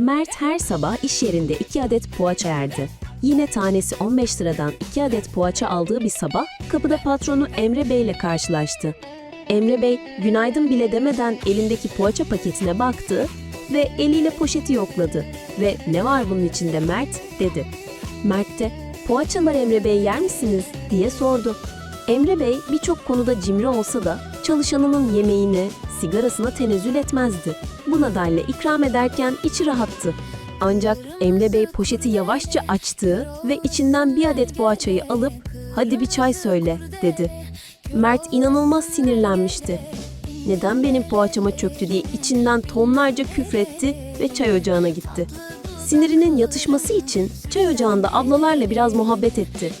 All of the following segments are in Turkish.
Mert her sabah iş yerinde 2 adet poğaça yerdi. Yine tanesi 15 liradan 2 adet poğaça aldığı bir sabah kapıda patronu Emre Bey ile karşılaştı. Emre Bey günaydın bile demeden elindeki poğaça paketine baktı ve eliyle poşeti yokladı ve ne var bunun içinde Mert dedi. Mert de poğaçalar Emre Bey yer misiniz diye sordu. Emre Bey birçok konuda cimri olsa da çalışanının yemeğine, sigarasına tenezzül etmezdi. Bu nedenle ikram ederken içi rahattı. Ancak Emre Bey poşeti yavaşça açtı ve içinden bir adet poğaçayı alıp "Hadi bir çay söyle." dedi. Mert inanılmaz sinirlenmişti. Neden benim poğaçama çöktü diye içinden tonlarca küfretti ve çay ocağına gitti. Sinirinin yatışması için çay ocağında ablalarla biraz muhabbet etti.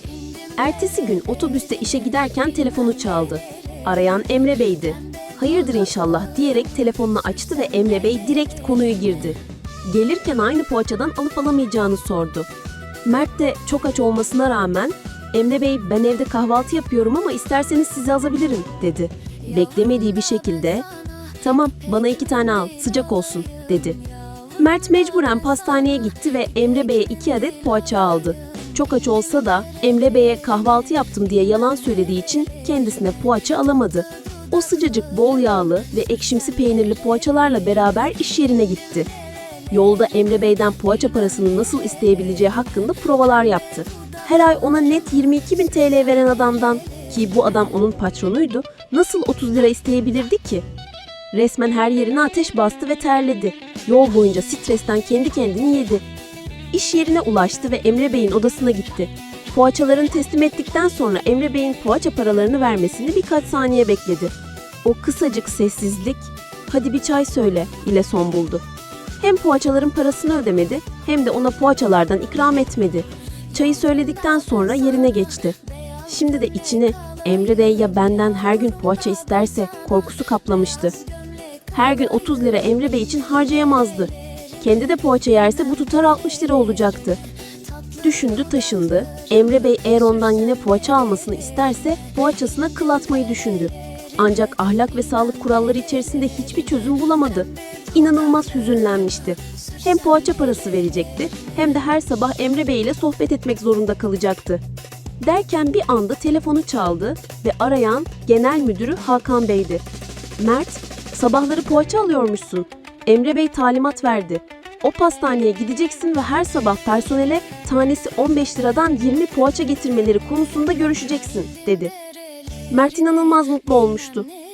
Ertesi gün otobüste işe giderken telefonu çaldı. Arayan Emre Bey'di. Hayırdır inşallah diyerek telefonunu açtı ve Emre Bey direkt konuya girdi. Gelirken aynı poğaçadan alıp alamayacağını sordu. Mert de çok aç olmasına rağmen Emre Bey ben evde kahvaltı yapıyorum ama isterseniz size azabilirim dedi. Beklemediği bir şekilde tamam bana iki tane al sıcak olsun dedi. Mert mecburen pastaneye gitti ve Emre Bey'e iki adet poğaça aldı. Çok aç olsa da Emre Bey'e kahvaltı yaptım diye yalan söylediği için kendisine poğaça alamadı. O sıcacık bol yağlı ve ekşimsi peynirli poğaçalarla beraber iş yerine gitti. Yolda Emre Bey'den poğaça parasını nasıl isteyebileceği hakkında provalar yaptı. Her ay ona net 22 bin TL veren adamdan ki bu adam onun patronuydu nasıl 30 lira isteyebilirdi ki? Resmen her yerine ateş bastı ve terledi. Yol boyunca stresten kendi kendini yedi. İş yerine ulaştı ve Emre Bey'in odasına gitti. Poğaçalarını teslim ettikten sonra Emre Bey'in poğaça paralarını vermesini birkaç saniye bekledi. O kısacık sessizlik, hadi bir çay söyle ile son buldu. Hem poğaçaların parasını ödemedi hem de ona poğaçalardan ikram etmedi. Çayı söyledikten sonra yerine geçti. Şimdi de içini Emre Bey ya benden her gün poğaça isterse korkusu kaplamıştı. Her gün 30 lira Emre Bey için harcayamazdı. Kendi de poğaça yerse bu tutar 60 lira olacaktı. Düşündü taşındı. Emre Bey eğer ondan yine poğaça almasını isterse poğaçasına kıl atmayı düşündü. Ancak ahlak ve sağlık kuralları içerisinde hiçbir çözüm bulamadı. İnanılmaz hüzünlenmişti. Hem poğaça parası verecekti hem de her sabah Emre Bey ile sohbet etmek zorunda kalacaktı. Derken bir anda telefonu çaldı ve arayan genel müdürü Hakan Bey'di. Mert, sabahları poğaça alıyormuşsun. Emre Bey talimat verdi. O pastaneye gideceksin ve her sabah personele tanesi 15 liradan 20 poğaça getirmeleri konusunda görüşeceksin, dedi. Mert inanılmaz mutlu olmuştu.